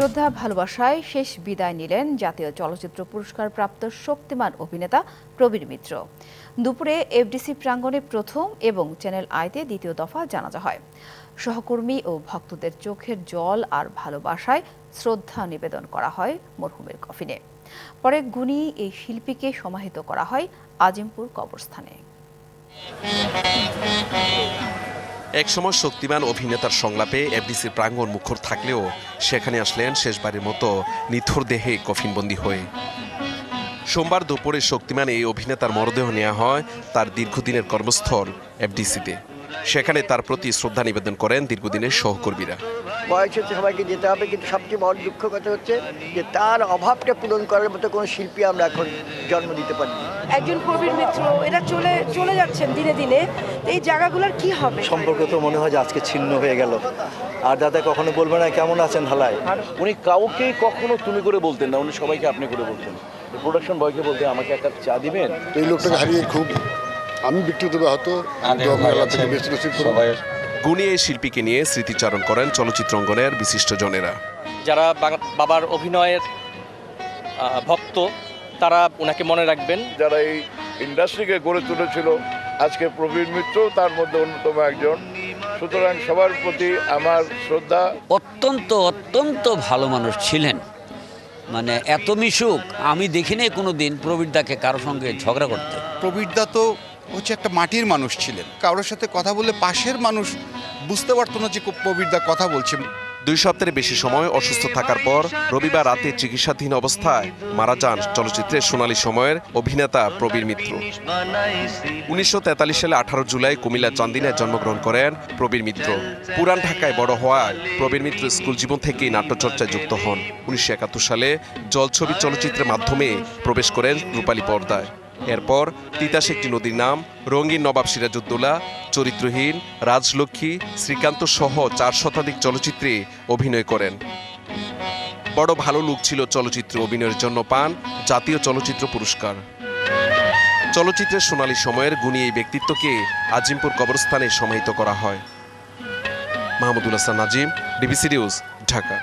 শ্রদ্ধা, ভালোবাসায় শেষ বিদায় নিলেন জাতীয় চলচ্চিত্র পুরস্কার প্রাপ্ত শক্তিমান অভিনেতা প্রবীর মিত্র। দুপুরে এফডিসি প্রাঙ্গণে প্রথম এবং চ্যানেল আইতে দ্বিতীয় দফা জানাজা হয়। সহকর্মী ও ভক্তদের চোখের জল আর ভালোবাসায় শ্রদ্ধা নিবেদন করা হয় মরহুমের কফিনে। পরে গুণী এই শিল্পীকে সমাহিত করা হয় আজিমপুর কবরস্থানে। একসময় শক্তিমান অভিনেতার সংলাপে এফডিসির প্রাঙ্গণ মুখর থাকলেও সেখানে আসলেন শেষবারের মতো নিথর দেহে কফিনবন্দি হয়ে। সোমবার দুপুরে শক্তিমান এই অভিনেতার মরদেহ নেওয়া হয় তার দীর্ঘদিনের কর্মস্থল এফডিসিতে। সেখানে তার প্রতি শ্রদ্ধা নিবেদন করেন দীর্ঘদিনের সহকর্মীরা। বয়স হচ্ছে সবাইকে যেতে হবে কিন্তু সবচেয়ে বড় দুঃখ কথা হচ্ছে যে তার অভাবটা পূরণ করার মতো কোনো শিল্পী আমরা এখন জন্ম দিতে পারি একজন প্রবীর মিত্র এরা চলে চলে যাচ্ছেন দিনে দিনে এই জায়গাগুলোর কি হবে? সম্পর্ক তো মনে হয় যে আজকে ছিন্ন হয়ে গেল। আর দাদা কখনো বলবে না কেমন আছেন হালায় উনি কাউকেই কখনো তুমি করে বলতেন না উনি সবাইকে আপনি করে বলতেন। প্রোডাকশন বয়কে বলতে আমাকে একটা চা দিবেন? এই লোকটাকে হারিয়ে খুব আমি ব্যক্তিগত হয়তো থেকে বেশি নসিব গুণী এই শিল্পীকে নিয়ে স্মৃতিচারণ করেন চলচ্চিত্র অঙ্গনের বিশিষ্টজনেরা যারা বাবার অভিনয়ের ভক্ত তারা ওনাকে মনে রাখবেন। যারা এই ইন্ডাস্ট্রিকে গড়ে তুলেছিল আজকে প্রবীণ মিত্র তার মধ্যে অন্যতম একজন। সুতরাং সবার প্রতি আমার শ্রদ্ধা। অত্যন্ত অত্যন্ত ভালো মানুষ ছিলেন। মানে এত মিশুক আমি দেখিনি কোনো দিন প্রবীরদাকে কারোর সঙ্গে ঝগড়া করতে। প্রবীরদা তো হচ্ছে একটা মাটির মানুষ ছিলেন। কারোর সাথে কথা বললে পাশের মানুষ বুঝতে পারতো না যে প্রবীরদা কথা বলছে দুই সপ্তাহের বেশি সময় অসুস্থ থাকার পর রবিবার রাতে চিকিৎসাধীন অবস্থায় মারা যান চলচ্চিত্রের সোনালী সময়ের অভিনেতা প্রবীর মিত্র। উনিশশো তেতাল্লিশ সালে আঠারো জুলাই কুমিল্লা চান্দিনায় জন্মগ্রহণ করেন প্রবীর মিত্র। পুরান ঢাকায় বড় হওয়ায় প্রবীর মিত্র স্কুল জীবন থেকেই নাট্যচর্চায় যুক্ত হন। উনিশশো একাত্তর সালে জলছবি চলচ্চিত্রের মাধ্যমে প্রবেশ করেন রূপালী পর্দায়। এরপর তিতাস একটি নদীর নাম, রঙিন নবাব সিরাজউদ্দৌলা, চরিত্রহীন, রাজলক্ষ্মী, শ্রীকান্ত সহ চার শতাধিক চলচ্চিত্রে অভিনয় করেন। বড় ভালো লুক ছিল চলচ্চিত্র অভিনয়ের জন্য পান জাতীয় চলচ্চিত্র পুরস্কার। চলচ্চিত্রের সোনালী সময়ের গুণী এই ব্যক্তিত্বকে আজিমপুর কবরস্থানে সমাহিত করা হয়। Mahmudul Hasan, Nazim DBC news, Dhaka.